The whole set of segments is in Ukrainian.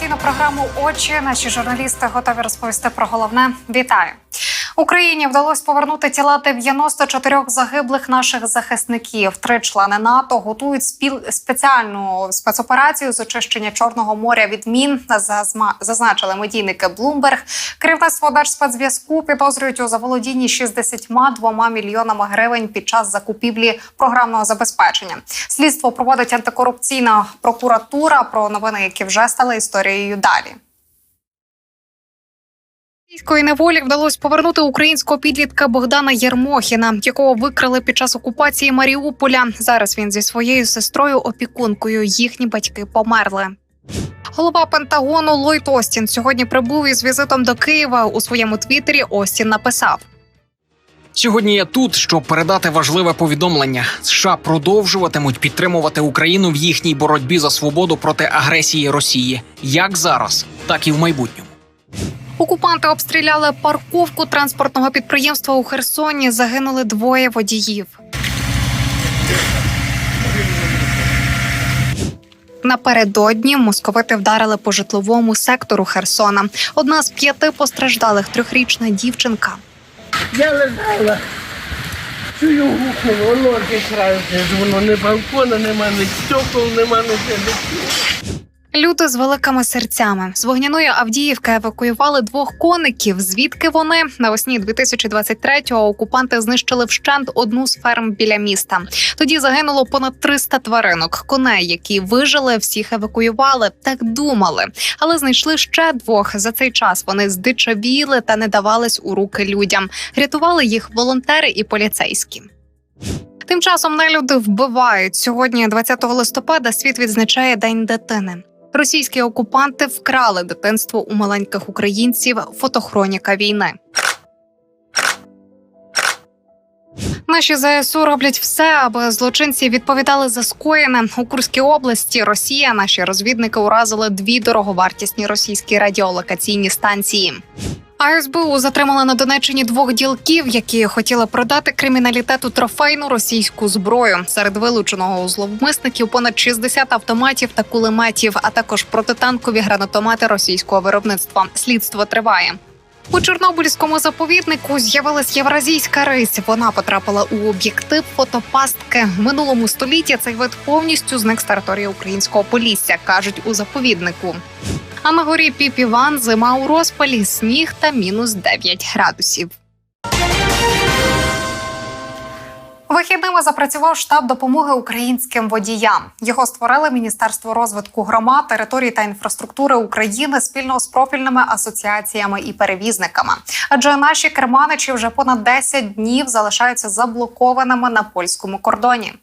Інформаційну програму Очі. Наші журналісти готові розповісти про головне. Вітаю. Україні вдалося повернути тіла 94 загиблих наших захисників. Три члени НАТО готують спіл... спеціальну спецоперацію з очищення Чорного моря від мін. Зазма... Зазначили медійники Bloomberg. Керівництво Держспецзв'язку підозрюють у заволодінні 62 мільйонами гривень під час закупівлі програмного забезпечення. Слідство проводить антикорупційна прокуратура. Про новини, які вже стали історією далі. Російської неволі вдалося повернути українського підлітка Богдана Єрмохіна, якого викрали під час окупації Маріуполя. Зараз він зі своєю сестрою опікункою. Їхні батьки померли. Голова Пентагону Ллойд Остін сьогодні прибув із візитом до Києва. У своєму твіттері Остін написав: Сьогодні я тут, щоб передати важливе повідомлення. США продовжуватимуть підтримувати Україну в їхній боротьбі за свободу проти агресії Росії, як зараз, так і в майбутньому. Окупанти обстріляли парковку транспортного підприємства у Херсоні. Загинули двоє водіїв. Напередодні московити вдарили по житловому сектору Херсона. Одна з п'яти постраждалих трьохрічна дівчинка. Я лежала, чую гухнуло, ноги краються, воно не балкона, нема ні стекол, нема ні Люди з великими серцями з вогняної Авдіївки евакуювали двох коників. Звідки вони навесні 2023-го окупанти знищили вщент одну з ферм біля міста. Тоді загинуло понад 300 тваринок. Коней, які вижили, всіх евакуювали. Так думали, але знайшли ще двох. За цей час вони здичавіли та не давались у руки людям. Рятували їх волонтери і поліцейські. Тим часом нелюди вбивають сьогодні, 20 листопада. Світ відзначає День дитини. Російські окупанти вкрали дитинство у маленьких українців. Фотохроніка війни. Наші ЗСУ роблять все, аби злочинці відповідали за скоєне у Курській області. Росія наші розвідники уразили дві дороговартісні російські радіолокаційні станції. А СБУ затримала на Донеччині двох ділків, які хотіли продати криміналітету трофейну російську зброю. Серед вилученого у зловмисників понад 60 автоматів та кулеметів, а також протитанкові гранатомати російського виробництва. Слідство триває. У Чорнобильському заповіднику з'явилась євразійська рись. Вона потрапила у об'єктив фотопастки. В минулому столітті цей вид повністю зник з території українського полісся, кажуть у заповіднику. А на горі Піпіван зима у розпалі, сніг та мінус 9 градусів. Вихідними запрацював штаб допомоги українським водіям. Його створили Міністерство розвитку громад, територій та інфраструктури України спільно з профільними асоціаціями і перевізниками. Адже наші керманичі вже понад 10 днів залишаються заблокованими на польському кордоні.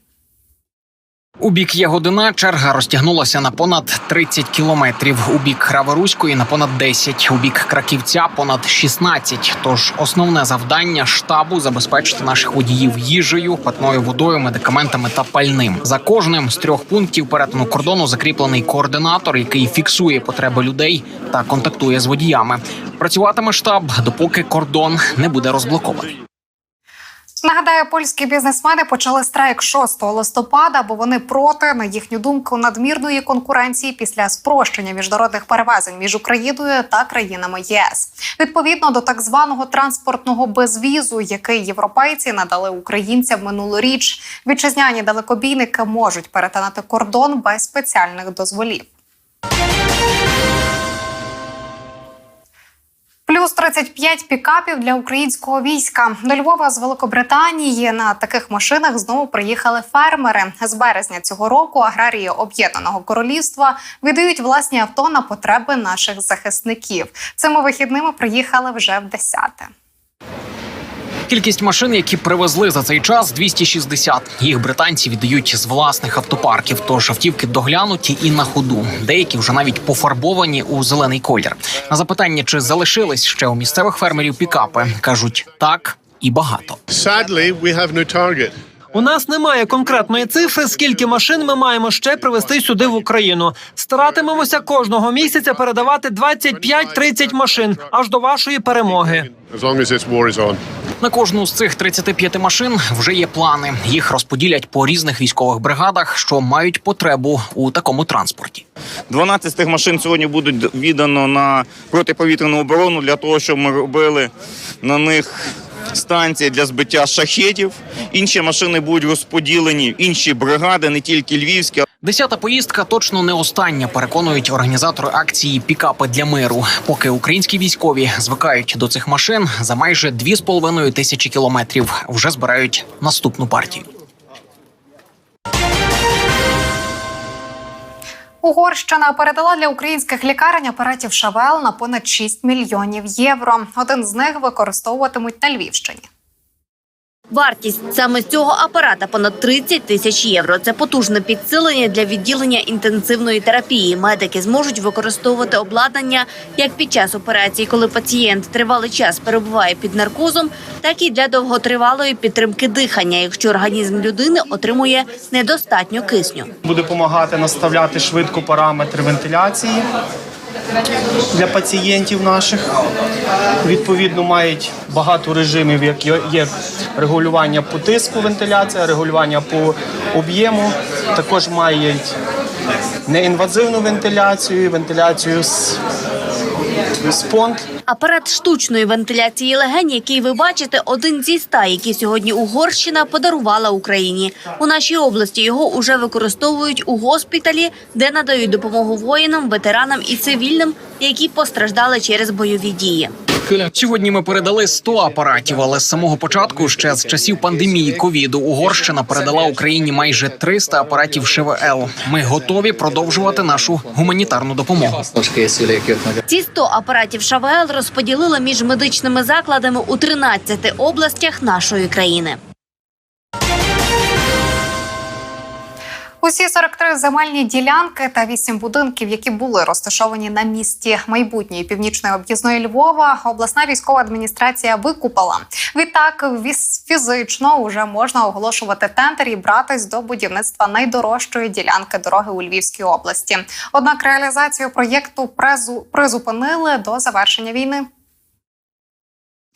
У бік Ягодина черга розтягнулася на понад 30 кілометрів. У бік Храверуської на понад 10, у бік Краківця понад 16. Тож основне завдання штабу забезпечити наших водіїв їжею, питною водою, медикаментами та пальним. За кожним з трьох пунктів перетину кордону закріплений координатор, який фіксує потреби людей та контактує з водіями. Працюватиме штаб, допоки кордон не буде розблокований. Нагадаю, польські бізнесмени почали страйк 6 листопада, бо вони проти, на їхню думку, надмірної конкуренції після спрощення міжнародних перевезень між Україною та країнами ЄС. Відповідно до так званого транспортного безвізу, який європейці надали українцям минулоріч, вітчизняні далекобійники можуть перетинати кордон без спеціальних дозволів. Плюс 35 пікапів для українського війська до Львова з Великобританії на таких машинах знову приїхали фермери. З березня цього року аграрії Об'єднаного Королівства віддають власні авто на потреби наших захисників. Цими вихідними приїхали вже в десяте. Кількість машин, які привезли за цей час, 260. Їх британці віддають з власних автопарків. Тож автівки доглянуті і на ходу. Деякі вже навіть пофарбовані у зелений колір. На запитання, чи залишились ще у місцевих фермерів пікапи, кажуть так і багато. Sadly, we have no target. У нас немає конкретної цифри, скільки машин ми маємо ще привезти сюди в Україну. Старатимемося кожного місяця передавати 25-30 машин аж до вашої перемоги. As long as this war is on. На кожну з цих 35 машин вже є плани. Їх розподілять по різних військових бригадах, що мають потребу у такому транспорті. 12 з тих машин сьогодні будуть віддано на протиповітряну оборону для того, щоб ми робили на них станції для збиття шахетів. Інші машини будуть розподілені інші бригади, не тільки львівські, Десята поїздка точно не остання. Переконують організатори акції Пікапи для миру. Поки українські військові звикають до цих машин, за майже 2,5 тисячі кілометрів вже збирають наступну партію. Угорщина передала для українських лікарень апаратів Шавел на понад 6 мільйонів євро. Один з них використовуватимуть на Львівщині. Вартість саме цього апарата понад 30 тисяч євро. Це потужне підсилення для відділення інтенсивної терапії. Медики зможуть використовувати обладнання як під час операції, коли пацієнт тривалий час перебуває під наркозом, так і для довготривалої підтримки дихання, якщо організм людини отримує недостатньо кисню. буде допомагати наставляти швидко параметри вентиляції для пацієнтів наших. Відповідно, мають багато режимів, як є- регулювання по тиску вентиляція, регулювання по об'єму. Також мають неінвазивну вентиляцію, вентиляцію з, з. Апарат штучної вентиляції легень, який ви бачите, один зі ста, які сьогодні Угорщина подарувала Україні. У нашій області його уже використовують у госпіталі, де надають допомогу воїнам, ветеранам і цивільним, які постраждали через бойові дії. Сьогодні ми передали 100 апаратів, але з самого початку, ще з часів пандемії ковіду, Угорщина передала Україні майже 300 апаратів ШВЛ. Ми готові продовжувати нашу гуманітарну допомогу. Ці 100 апаратів ШВЛ розподілили між медичними закладами у 13 областях нашої країни. Усі 43 земельні ділянки та 8 будинків, які були розташовані на місці майбутньої північної об'їзної Львова, обласна військова адміністрація викупила. Відтак фізично вже можна оголошувати тендер і братись до будівництва найдорожчої ділянки дороги у Львівській області. Однак реалізацію проєкту призупинили до завершення війни.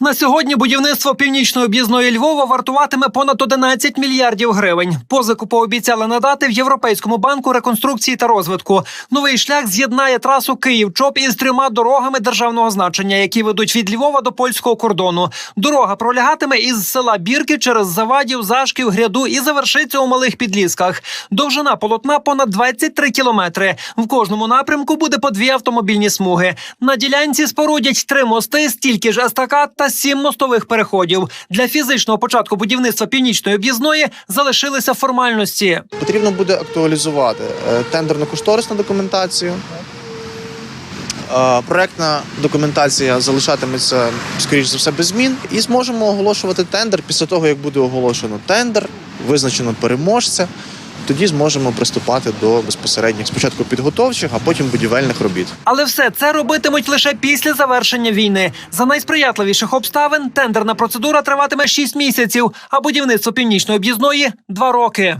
На сьогодні будівництво північної об'їзної Львова вартуватиме понад 11 мільярдів гривень. Позику пообіцяли надати в Європейському банку реконструкції та розвитку. Новий шлях з'єднає трасу Київ-Чоп із трьома дорогами державного значення, які ведуть від Львова до польського кордону. Дорога пролягатиме із села Бірки через Завадів, Зашків, Гряду і завершиться у малих підлісках. Довжина полотна понад 23 кілометри. В кожному напрямку буде по дві автомобільні смуги. На ділянці спорудять три мости, стільки ж естакад та сім мостових переходів. Для фізичного початку будівництва північної об'їзної залишилися формальності. Потрібно буде актуалізувати е, тендерно-кошторисну документацію. Е, Проектна документація залишатиметься, скоріш за все, без змін, і зможемо оголошувати тендер після того, як буде оголошено тендер, визначено переможця. Тоді зможемо приступати до безпосередніх спочатку підготовчих, а потім будівельних робіт. Але все це робитимуть лише після завершення війни. За найсприятливіших обставин тендерна процедура триватиме 6 місяців, а будівництво північної об'їзної 2 роки.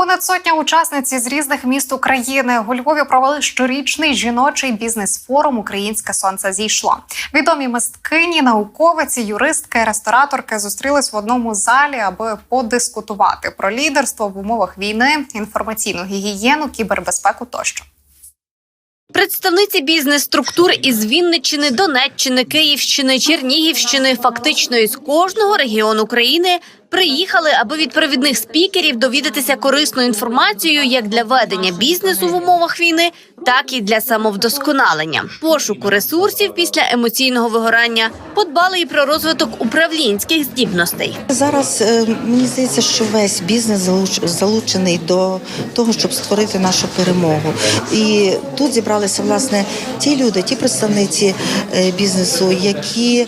Понад сотня учасниць із різних міст України у Львові провели щорічний жіночий бізнес-форум Українське сонце зійшло. Відомі мисткині, науковиці, юристки, рестораторки зустрілись в одному залі, аби подискутувати про лідерство в умовах війни, інформаційну гігієну, кібербезпеку тощо. Представниці бізнес-структур із Вінниччини, Донеччини, Київщини, Чернігівщини, фактично із кожного регіону країни приїхали, аби від провідних спікерів довідатися корисну інформацію як для ведення бізнесу в умовах війни, так і для самовдосконалення, пошуку ресурсів після емоційного вигорання. Подбали і про розвиток управлінських здібностей. Зараз е, мені здається, що весь бізнес залуч- залучений до того, щоб створити нашу перемогу. І тут зібралися власне ті люди, ті представниці е, бізнесу, які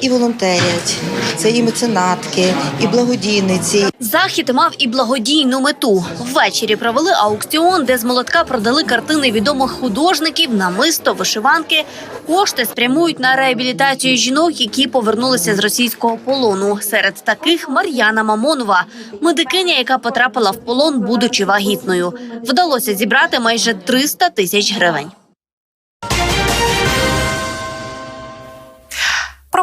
і волонтерять, це і меценатки, і благодійниці, Захід мав і благодійну мету. Ввечері провели аукціон, де з молотка продали картини відомих художників, намисто, вишиванки. Кошти спрямують на реабілітацію жінок, які повернулися з російського полону. Серед таких Мар'яна Мамонова, медикиня, яка потрапила в полон, будучи вагітною. Вдалося зібрати майже 300 тисяч гривень.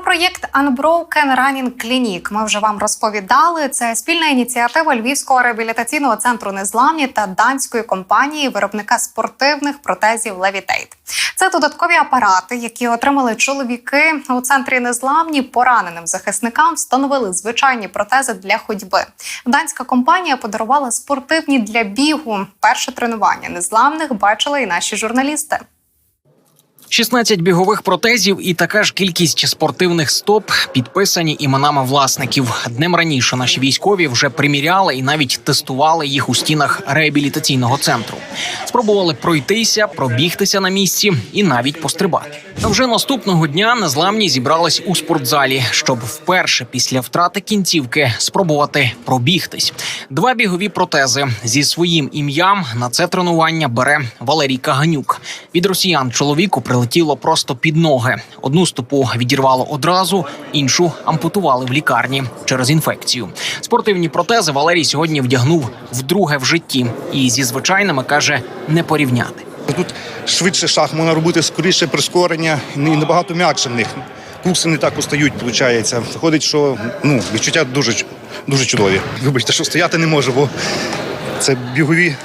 Проєкт Unbroken Running Clinic ми вже вам розповідали. Це спільна ініціатива Львівського реабілітаційного центру Незламні та данської компанії виробника спортивних протезів Levitate. Це додаткові апарати, які отримали чоловіки у центрі Незламні. Пораненим захисникам встановили звичайні протези для ходьби. Данська компанія подарувала спортивні для бігу. Перше тренування незламних бачили і наші журналісти. 16 бігових протезів і така ж кількість спортивних стоп підписані іменами власників. Днем раніше наші військові вже приміряли і навіть тестували їх у стінах реабілітаційного центру. Спробували пройтися, пробігтися на місці і навіть пострибати. А вже наступного дня незламні зібрались у спортзалі, щоб вперше після втрати кінцівки спробувати пробігтись. Два бігові протези зі своїм ім'ям на це тренування бере Валерій Каганюк. Від росіян чоловіку прилетіло просто під ноги. Одну стопу відірвало одразу, іншу ампутували в лікарні через інфекцію. Спортивні протези Валерій сьогодні вдягнув вдруге в житті, і зі звичайними каже не порівняти. Тут швидше шаг можна робити скоріше прискорення і набагато м'якше в них. Пульси не так устають, виходить. Виходить, що ну, відчуття дуже, дуже чудові. Вибачте, що стояти не можу, бо це бігові.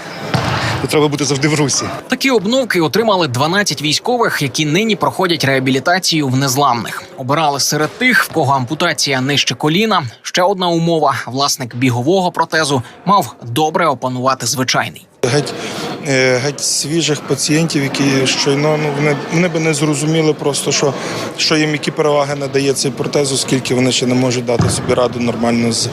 Треба бути завжди в русі. Такі обновки отримали 12 військових, які нині проходять реабілітацію в незламних. Обирали серед тих, в кого ампутація нижче коліна. Ще одна умова: власник бігового протезу мав добре опанувати звичайний. Геть, е, геть свіжих пацієнтів, які щойно ну вони, вони би не зрозуміли просто, що, що їм які переваги надає цей протез, оскільки вони ще не можуть дати собі раду нормально з,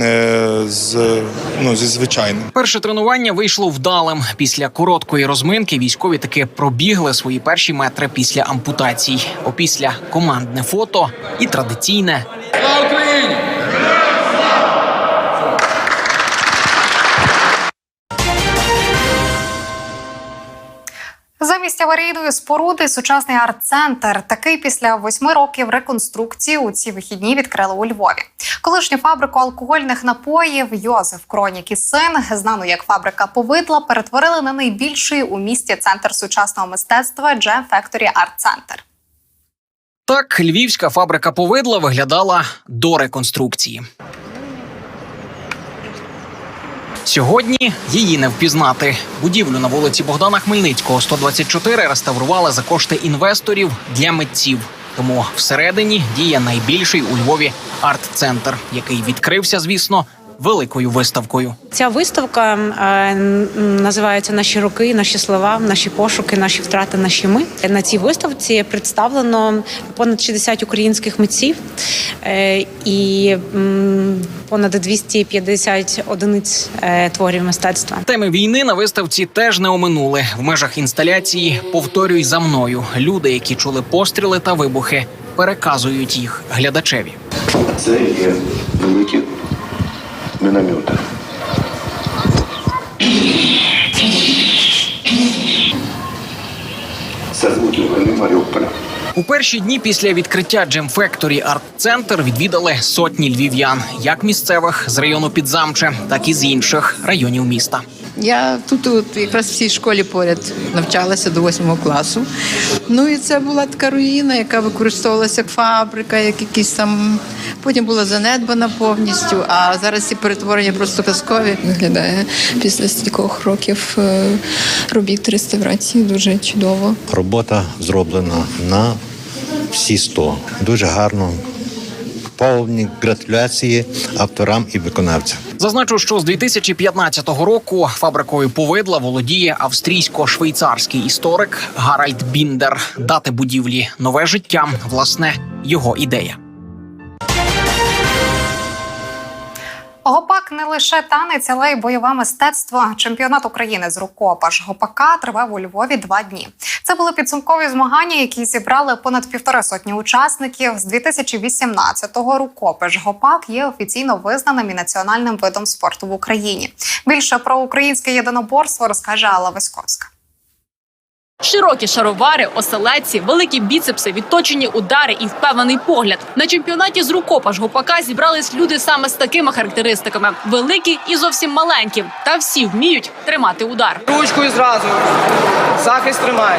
е, з, ну, зі звичайним. Перше тренування вийшло вдалим. Після короткої розминки військові таки пробігли свої перші метри після ампутацій. Опісля командне фото і традиційне Замість аварійної споруди сучасний арт-центр. Такий після восьми років реконструкції у ці вихідні відкрили у Львові. Колишню фабрику алкогольних напоїв Йозеф Кронік і син, знану як фабрика повидла, перетворили на найбільший у місті центр сучасного мистецтва Jam Factory Art Center. так. Львівська фабрика повидла виглядала до реконструкції. Сьогодні її не впізнати. Будівлю на вулиці Богдана Хмельницького, 124, реставрували за кошти інвесторів для митців. Тому всередині діє найбільший у Львові арт-центр, який відкрився, звісно, великою виставкою. Ця виставка е, називається Наші роки, наші слова, наші пошуки, наші втрати, наші ми. На цій виставці представлено понад 60 українських митців е, і м, понад 250 одиниць е, творів мистецтва. Теми війни на виставці теж не оминули. В межах інсталяції повторюй за мною. Люди, які чули постріли та вибухи, переказують їх глядачеві. Це є великі міномети. Це звуки Маріуполя. У перші дні після відкриття Jam Фекторі арт центр відвідали сотні львів'ян, як місцевих з району Підзамче, так і з інших районів міста. Я тут от, якраз в цій школі поряд навчалася до восьмого класу. Ну і це була така руїна, яка використовувалася як фабрика, як якісь там. Потім була занедбана повністю, а зараз ці перетворення просто казкові. Виглядає після стількох років е, робіт реставрації дуже чудово. Робота зроблена на всі 100. Дуже гарно. Повні гратуляції авторам і виконавцям. Зазначу, що з 2015 року фабрикою повидла володіє австрійсько-швейцарський історик Гаральд Біндер. Дати будівлі нове життя, власне, його ідея. Гопак не лише танець, але й бойове мистецтво. Чемпіонат України з рукопаш гопака тривав у Львові два дні. Це були підсумкові змагання, які зібрали понад півтори сотні учасників. З 2018-го рукопиш гопак є офіційно визнаним і національним видом спорту в Україні. Більше про українське єдиноборство розкаже Алла Васьковська. Широкі шаровари, оселедці, великі біцепси, відточені удари і впевнений погляд. На чемпіонаті з рукопаш гопака зібрались люди саме з такими характеристиками: великі і зовсім маленькі. Та всі вміють тримати удар. Ручкою зразу. Захист тримай.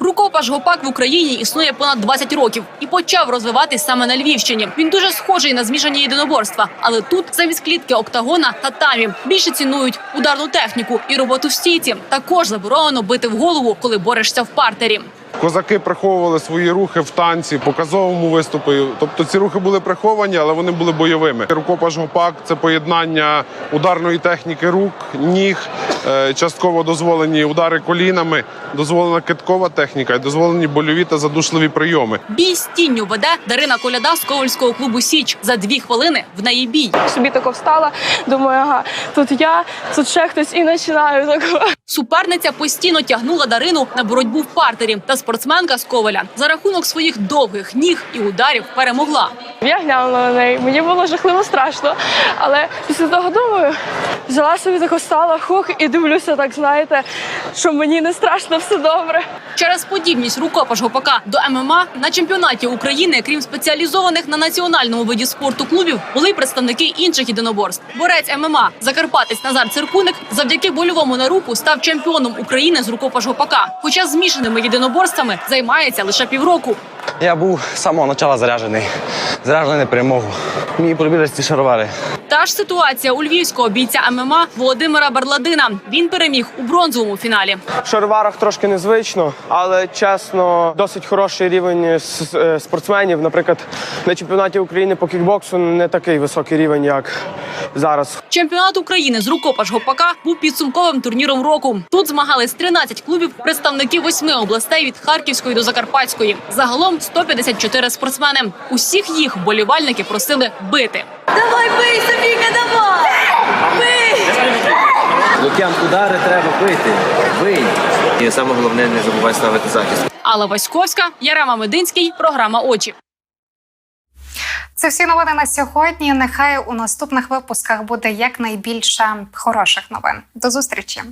Рукопаш гопак в Україні існує понад 20 років і почав розвиватись саме на Львівщині. Він дуже схожий на змішані єдиноборства, але тут замість клітки октагона та тамі більше цінують ударну техніку і роботу в стійці. Також заборонено бити в голову, коли борешся в партері. Козаки приховували свої рухи в танці, показовому виступі. Тобто ці рухи були приховані, але вони були бойовими. Рукопаш гопак це поєднання ударної техніки рук, ніг, е, частково дозволені удари колінами, дозволена киткова техніка і дозволені больові та задушливі прийоми. Бій з тінню веде Дарина Коляда з ковальського клубу Січ. За дві хвилини в неї бій. Собі тако встала, думаю, ага, тут я, тут ще хтось і починаю тако. Суперниця постійно тягнула Дарину на боротьбу в партері. Та спортсменка з Коваля за рахунок своїх довгих ніг і ударів перемогла. Я глянула на неї, мені було жахливо страшно. Але після того думаю, взяла собі тако стала, хух, і дивлюся, так знаєте, що мені не страшно, все добре. Через подібність рукопаш гопака до ММА на чемпіонаті України, крім спеціалізованих на національному виді спорту клубів, були й представники інших єдиноборств. Борець ММА Закарпатець Назар Циркуник завдяки больовому на руку став чемпіоном України з рукопаш гопака. Хоча змішаними єдиноборствами займається лише півроку. Я був з самого початку заряджений. Заряджений на перемогу. Мій полюбились ці. Та ж ситуація у львівського бійця ММА Володимира Барладина. Він переміг у бронзовому фіналі. В шароварах трошки незвично, але чесно, досить хороший рівень е, спортсменів. Наприклад, на чемпіонаті України по кікбоксу не такий високий рівень, як зараз. Чемпіонат України з рукопаш гопака був підсумковим турніром року. Тут змагались 13 клубів, представники восьми областей від Харківської до Закарпатської. Загалом 154 спортсмени. Усіх їх болівальники просили бити. Давай бий, Софійка, давай! Бий! Лук'ян, удари треба бити. Бий. І саме головне не забувай ставити захист. Алла Васьковська, Ярема Мединський, програма Очі. Це всі новини на сьогодні. Нехай у наступних випусках буде якнайбільше хороших новин. До зустрічі.